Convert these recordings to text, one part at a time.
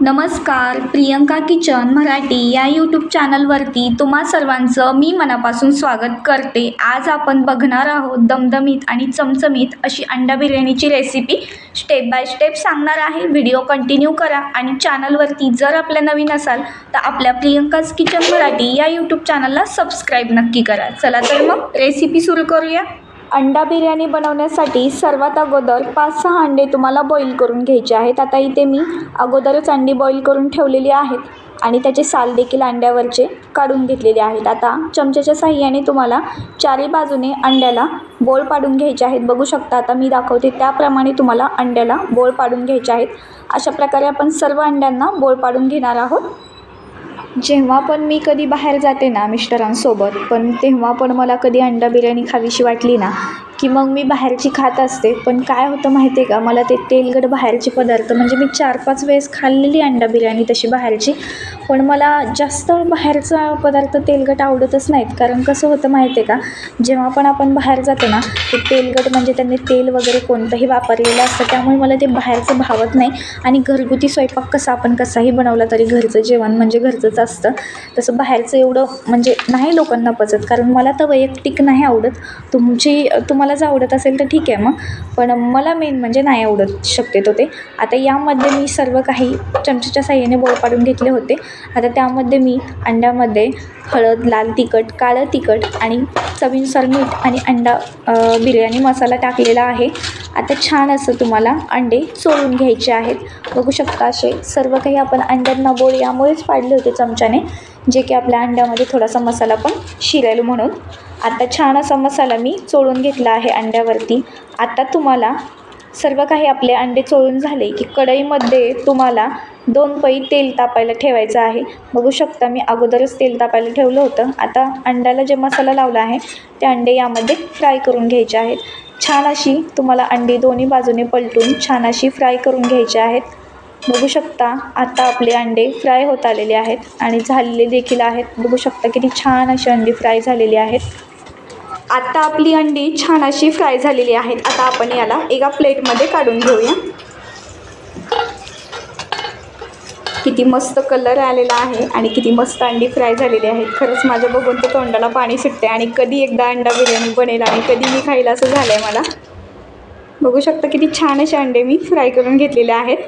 नमस्कार प्रियंका किचन मराठी या यूट्यूब चॅनलवरती तुम्हा सर्वांचं मी मनापासून स्वागत करते. आज आपण बघणार आहोत दमदमीत आणि चमचमीत अशी अंडा बिर्याणीची रेसिपी स्टेप बाय स्टेप सांगणार आहे. व्हिडिओ कंटिन्यू करा आणि चॅनलवरती जर आपल्या नवीन असाल तर आपल्या प्रियंकाज किचन मराठी या यूट्यूब चॅनलला सबस्क्राईब नक्की करा. चला तर मग रेसिपी सुरू करूया. अंडा बिर्याणी बनवण्यासाठी सर्वात अगोदर पाच सहा अंडे तुम्हाला बॉईल करून घ्यायचे आहेत. आता इथे मी अगोदरच अंडी बॉईल करून ठेवलेली आहेत आणि त्याचे साल देखील अंड्यावरचे काढून घेतलेले आहेत. आता चमच्याच्या साह्याने तुम्हाला चारी बाजूने अंड्याला बोळ पाडून घ्यायचे आहेत. बघू शकता आता मी दाखवते त्याप्रमाणे तुम्हाला अंड्याला बोळ पाडून घ्यायचे आहेत. अशा प्रकारे आपण सर्व अंड्यांना बोळ पाडून घेणार आहोत. जेव्हा पण मी कधी बाहेर जाते ना मिस्टरांसोबत पण तेव्हा पण मला कधी अंडा बिर्याणी खावीशी वाटली ना की मग मी बाहेरची खात असते. पण काय होतं माहिती आहे का? मला ते तेलकट बाहेरचे पदार्थ म्हणजे मी चार पाच वेळेस खाल्लेली अंडा बिर्याणी तशी बाहेरची. पण मला जास्त बाहेरचा पदार्थ तेलकट आवडतच नाहीत. कारण कसं होतं माहिती आहे का? जेव्हा पण आपण बाहेर जातो ना ते तेलकट म्हणजे त्यांनी तेल वगैरे कोणतंही वापरलेलं असतं. त्यामुळे मला ते बाहेरचं भावत नाही. आणि घरगुती स्वयंपाक कसा आपण कसाही बनवला तरी घरचं जेवण म्हणजे घरचंच असतं. तसं बाहेरचं एवढं म्हणजे नाही लोकांना पचत. कारण मला तर वैयक्तिक नाही आवडत. तुमची तुम्हाला जर आवडत असेल तर ठीक आहे मग. पण मला मेन म्हणजे नाही आवडत शक्यतो ते. आता यामध्ये मी सर्व काही चमच्याच्या साह्याने बोळ पाडून घेतले होते. आता त्यामध्ये मी अंड्यामध्ये हळद लाल तिखट काळं तिखट आणि चवीनुसार मीठ आणि अंडा बिर्याणी मसाला टाकलेला आहे. आता छान असं तुम्हाला अंडे चोळून घ्यायचे आहेत. बघू शकता असे सर्व काही आपण अंड्यांना बोळ यामुळेच पाडले होते चमच्याने जे की आपल्या अंड्यामध्ये थोडासा मसाला पण शिरेल म्हणून. आता छान असा मसाला मी चोळून घेतला आहे अंड्यावरती. आता तुम्हाला सर्व काही आपले अंडे चोळून झाले की कढईमध्ये तुम्हाला दोन पै तेल तापायला ठेवायचं आहे. बघू शकता मी अगोदरच तेल तापायला ठेवलं होतं. आता अंड्याला जे मसाला लावला आहे ते अंडे यामध्ये फ्राय करून घ्यायचे आहेत. छान अशी तुम्हाला अंडी दोन्ही बाजूने पलटून छान अशी फ्राय करून घ्यायची आहेत. बघू शकता आता आपले अंडे फ्राय होत आलेले आहेत आणि झालेले देखील आहेत. बघू शकता किती छान अशी अंडी फ्राय झालेली आहेत. आता आपली अंडी छान अशी फ्राय झालेली आहेत. आता आपण याला एका प्लेटमध्ये काढून घेऊया. किती मस्त कलर आलेला आहे आणि किती मस्त अंडी फ्राय झालेली आहेत. खरंच माझं बघून तर तोंडाला पाणी सुटते आणि कधी एकदा अंडा बिर्याणी बनेल आणि कधी मी खायला असं झालं आहे मला. बघू शकता किती छान असे अंडे मी फ्राय करून घेतलेले आहेत.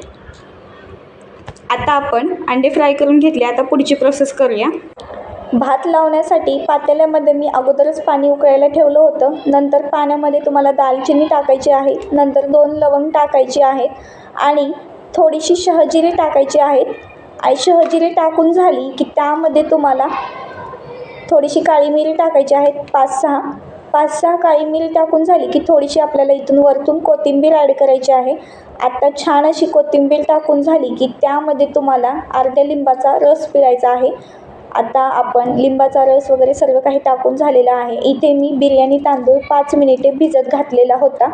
आता आपण अंडे फ्राय करून घेतले. आता पुढची प्रोसेस करूया. भात लावण्यासाठी पातेल्यामध्ये मी अगोदरच पाणी उकळायला ठेवलं होतं. नंतर पाण्यामध्ये तुम्हाला दालचिनी टाकायची आहे. नंतर दोन लवंग टाकायची आहेत आणि थोडीशी शहजिरी टाकायची आहेत. आणि शहजिरी टाकून झाली की त्यामध्ये तुम्हाला थोडीशी काळी मिरी टाकायची आहेत. पाच सहा. पाच सहा काळी मिरी टाकून झाली की थोडीशी आपल्याला इथून वरतून कोथिंबीर ॲड करायची आहे. आत्ता छान अशी कोथिंबीर टाकून झाली की त्यामध्ये तुम्हाला अर्ध्या लिंबाचा रस पिळायचा आहे. आता आपण लिंबाचा रस वगैरे सर्व काही टाकून झालेला आहे. इथे मी बिर्याणी तांदूळ पाच मिनिटे भिजत घातलेला होता.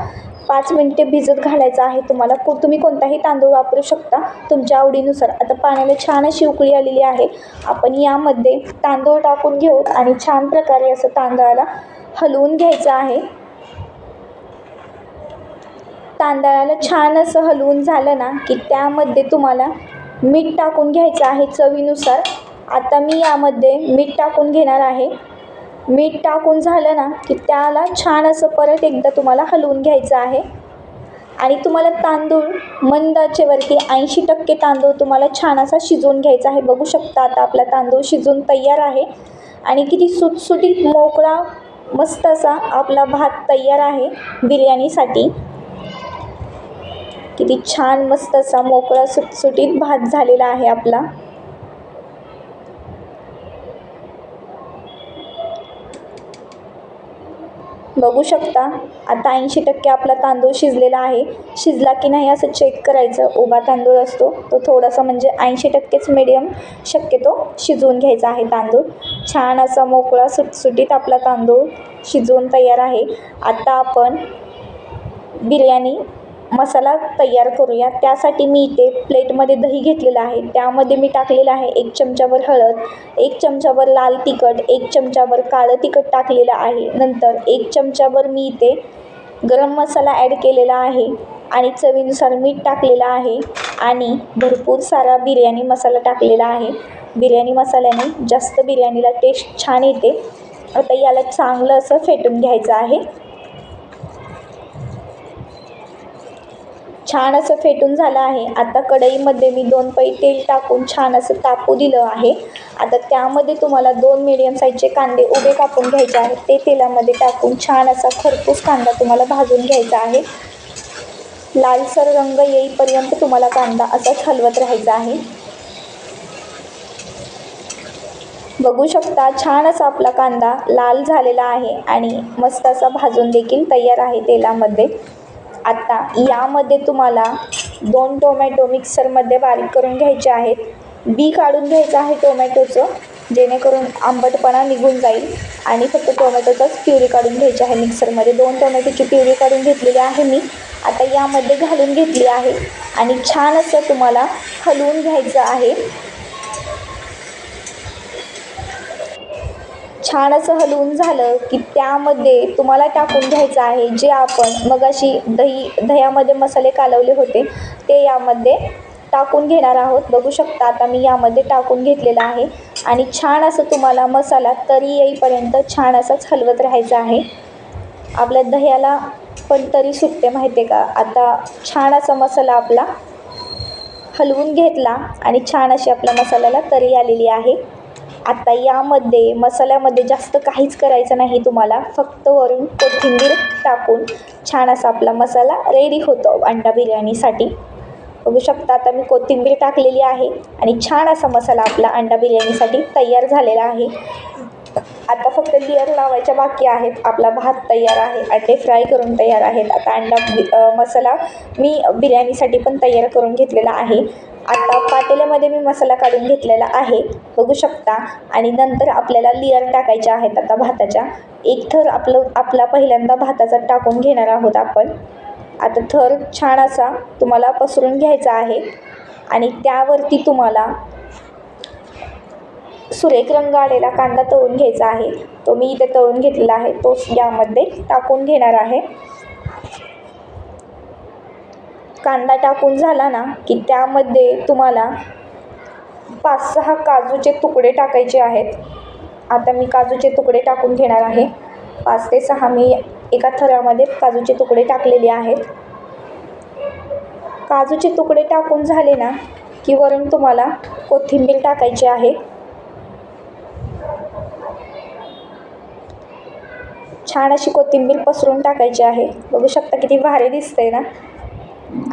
पाच मिनिटे भिजत घालायचा आहे तुम्हाला. को तुम्ही कोणताही तांदूळ वापरू शकता तुमच्या आवडीनुसार. आता पाण्याला छान अशी उकळी आलेली आहे. आपण यामध्ये तांदूळ टाकून घेऊ आणि छान प्रकारे असं तांदळाला हलवून घ्यायचं आहे. तांदळाला छान असं हलवून झालं ना की त्यामध्ये तुम्हाला मीठ टाकून घ्यायचं आहे चवीनुसार. आता मी यामध्ये मीठ टाकून घेणार आहे. मीठ टाकून झालं ना की त्याला छान असं परत एकदा तुम्हाला हलवून घ्यायचं आहे. आणि तुम्हाला तांदूळ मंदाचेवरती ऐंशी टक्के तांदूळ तुम्हाला छान असा शिजवून घ्यायचा आहे. बघू शकता आता आपला तांदूळ शिजून तयार आहे. आणि किती सुटसुटीत मोकळा मस्त असा आपला भात तयार आहे बिर्याणीसाठी. किती छान मस्त असा मोकळा सुटसुटीत भात झालेला आहे आपला. बघू शकता. आता ऐंशी टक्के आपला तांदूळ शिजलेला आहे. शिजला की नाही असं चेक करायचं. उभा तांदूळ असतो. तो थोडासा म्हणजे ऐंशी टक्केच मिडियम शक्यतो शिजवून घ्यायचा आहे तांदूळ. छान असा मोकळा सुटसुटीत आपला तांदूळ शिजवून तयार आहे. आता आपण बिर्याणी मसाला तयार करूया. त्यासाठी मी इथे प्लेटमध्ये दही घेतलेलं आहे. त्यामध्ये मी टाकलेलं आहे एक चमचाभर हळद एक चमचाभर लाल तिखट एक चमचाभर काळं तिखट टाकलेलं आहे. नंतर एक चमचाभर मी इथे गरम मसाला ॲड केलेला आहे आणि चवीनुसार मीठ टाकलेलं आहे आणि भरपूर सारा बिर्याणी मसाला टाकलेला आहे. बिर्याणी मसाल्याने जास्त बिर्याणीला टेस्ट छान येते. आता याला चांगलं असं फेटून घ्यायचं आहे. छान असं फेटून झालं आहे. आता कढईमध्ये मी दोन पै तेल टाकून छान असं तापू दिलं आहे. आता त्यामध्ये तुम्हाला दोन मिडियम साईजचे कांदे उभे कापून घ्यायचे आहेत. ते तेलामध्ये टाकून छान असा खरपूस कांदा तुम्हाला भाजून घ्यायचा आहे. लालसर रंग येईपर्यंत तुम्हाला कांदा असाच हलवत राहायचा आहे. बघू शकता छान असा आपला कांदा लाल झालेला आहे आणि मस्त असा भाजून देखील तयार आहे तेलामध्ये. आता यामध्ये तुम्हाला दोन टोमॅटो मिक्सरमध्ये बारीक करून घ्यायचे आहेत. बी काढून घ्यायचं आहे टोमॅटोचं जेणेकरून आंबटपणा निघून जाईल. आणि फक्त टोमॅटोचाच प्युरी काढून घ्यायची आहे मिक्सरमध्ये दोन टोमॅटोची प्युरी काढून घेतलेली आहे मी. आता यामध्ये घालून घेतली आहे. आणि छान असं तुम्हाला हलवून घ्यायचं आहे. छान असं हलवून झालं की त्यामध्ये तुम्हाला टाकून घ्यायचं आहे जे आपण मगाशी दही दह्यामध्ये मसाले कालवले होते ते यामध्ये टाकून घेणार आहोत. बघू शकता आता मी यामध्ये टाकून घेतलेलं आहे. आणि छान असं तुम्हाला मसाला तरी येईपर्यंत छान असाच हलवत राहायचं आहे. आपल्या दह्याला पण तरी सुटते माहिती आहे का? आता छान असा मसाला आपला हलवून घेतला आणि छान अशी आपल्या मसाल्याला तरी आलेली आहे. आता यामध्ये मसाल्यामध्ये जास्त काहीच करायचं नाही तुम्हाला. फक्त वरून कोथिंबीर टाकून छान असा आपला मसाला रेडी होतो अंडा बिर्याणीसाठी. बघू शकता आता मी कोथिंबीर टाकलेली आहे आणि छान असा मसाला आपला अंडा बिर्याणीसाठी तयार झालेला आहे. आता फक्त लेअर लावायच्या बाकी आहेत. आपला भात तयार आहे अंडे फ्राय करून तयार आहेत. आता अंडा मसाला मी बिर्याणीसाठी पण तयार करून घेतलेला आहे. आता पातेल्यामध्ये मी मसाला काढून घेतलेला आहे. बघू शकता. आणि नंतर आपल्याला लेअर टाकायच्या आहेत. आता भाताच्या. एक थर आपलं आपला पहिल्यांदा भाताचा टाकून घेणार आहोत आपण. आता थर छान असा तुम्हाला पसरून घ्यायचा आहे. आणि त्यावरती तुम्हाला सुरेख रंग आलेला कांदा तळून घ्यायचा आहे. तो मी इथे तळून घेतलेला आहे. तो यामध्ये टाकून घेणार आहे. कांदा टाकून झाला ना की त्यामध्ये तुम्हाला पाच सहा काजूचे तुकडे टाकायचे आहेत. आता मी काजूचे तुकडे टाकून घेणार आहे. पाच ते सहा मी एका थरामध्ये काजूचे तुकडे टाकलेले आहेत. काजूचे तुकडे टाकून झाले ना की वरून तुम्हाला कोथिंबीर टाकायची आहे. छान अशी कोथिंबीर पसरून टाकायची आहे. बघू शकता किती भारी दिसतंय ना?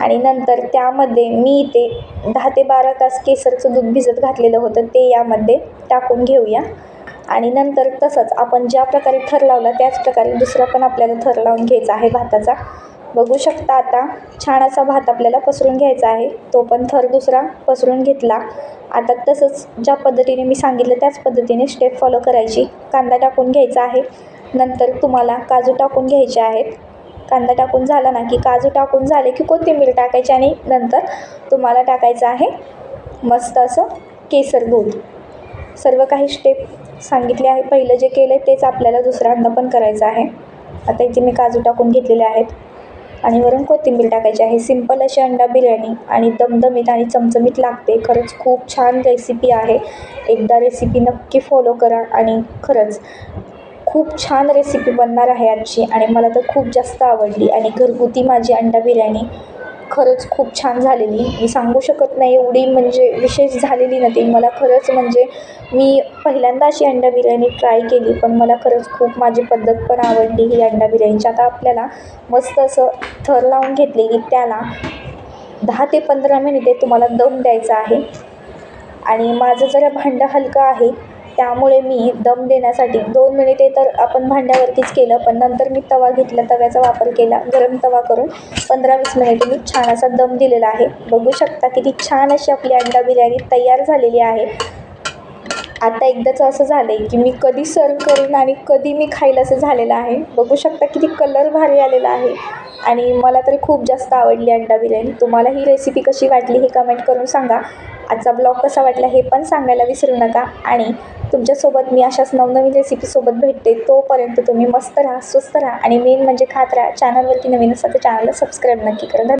आणि नंतर त्यामध्ये मी इथे दहा ते बारा तास केसरचं दूध भिजत घातलेलं होतं ते यामध्ये टाकून घेऊया. आणि नंतर तसंच आपण ज्या प्रकारे थर लावला त्याच प्रकारे दुसरा पण आपल्याला थर लावून घ्यायचा आहे भाताचा. बघू शकता आता छान असा भात आपल्याला पसरून घ्यायचा आहे तो पण थर दुसरा पसरून घेतला. आता तसंच ज्या पद्धतीने मी सांगितलं त्याच पद्धतीने स्टेप फॉलो करायची. कांदा टाकून घ्यायचा आहे. नंतर तुम्हाला काजू टाकून घ्यायचे आहेत. कांदा टाकून झाला ना की काजू टाकून झाले की कोथिंबीर टाकायची आणि नंतर तुम्हाला टाकायचं आहे मस्त असं केसर दूध सर्व काही स्टेप सांगितले आहे. पहिलं जे केलं आहे तेच आपल्याला दुसऱ्यांदा पण करायचं आहे. आता इथे मी काजू टाकून घेतलेले आहेत. आणि वरून कोथिंबीर टाकायची आहे. सिंपल अशी अंडा बिर्याणी आणि दमदमीत आणि चमचमीत लागते. खरंच खूप छान रेसिपी आहे. एकदा रेसिपी नक्की फॉलो करा आणि खरंच खूप छान रेसिपी बनणार आहे आजची आणि मला तर खूप जास्त आवडली. आणि घरगुती माझी अंडा बिर्याणी खरंच खूप छान झालेली. मी सांगू शकत नाही एवढी म्हणजे विशेष झालेली ना ती मला खरंच म्हणजे मी पहिल्यांदा अशी अंडा बिर्याणी ट्राय केली पण मला खरंच खूप माझी पद्धत पण आवडली ही अंडा बिर्याणीची. आता आपल्याला मस्त असं थर लावून घेतले की त्याला दहा ते पंधरा मिनिटे तुम्हाला दम द्यायचा आहे. आणि माझं जरा भांडं हलकं आहे. त्यामुळे मी दम देण्यासाठी दोन मिनिटे तर आपण भांड्यावरतीच केलं पण नंतर मी तवा घेतला तव्याचा वापर केला गरम तवा करून पंधरा वीस मिनिटे मी छान असा दम दिलेला आहे. बघू शकता किती छान अशी आपली अंडा बिर्याणी तयार झालेली आहे. आता एकदाचं असं झालं आहे की मी कधी सर्व करून आणि कधी मी खाईल असं झालेलं आहे. बघू शकता किती कलर भारी आलेला आहे. आणि मला तरी खूप जास्त आवडली अंडा बिर्याणी. तुम्हाला ही रेसिपी कशी वाटली हे कमेंट करून सांगा. आजचा ब्लॉग कसा वाटला हे पण सांगायला विसरू नका. आणि तुमच्यासोबत मी अशाच नवनवीन रेसिपीसोबत भेटते तोपर्यंत तुम्ही मस्त राहा स्वस्त राहा आणि मेन म्हणजे खात राहा. चॅनलवरती नवीन असाल तर चॅनलला सबस्क्राईब नक्की करा.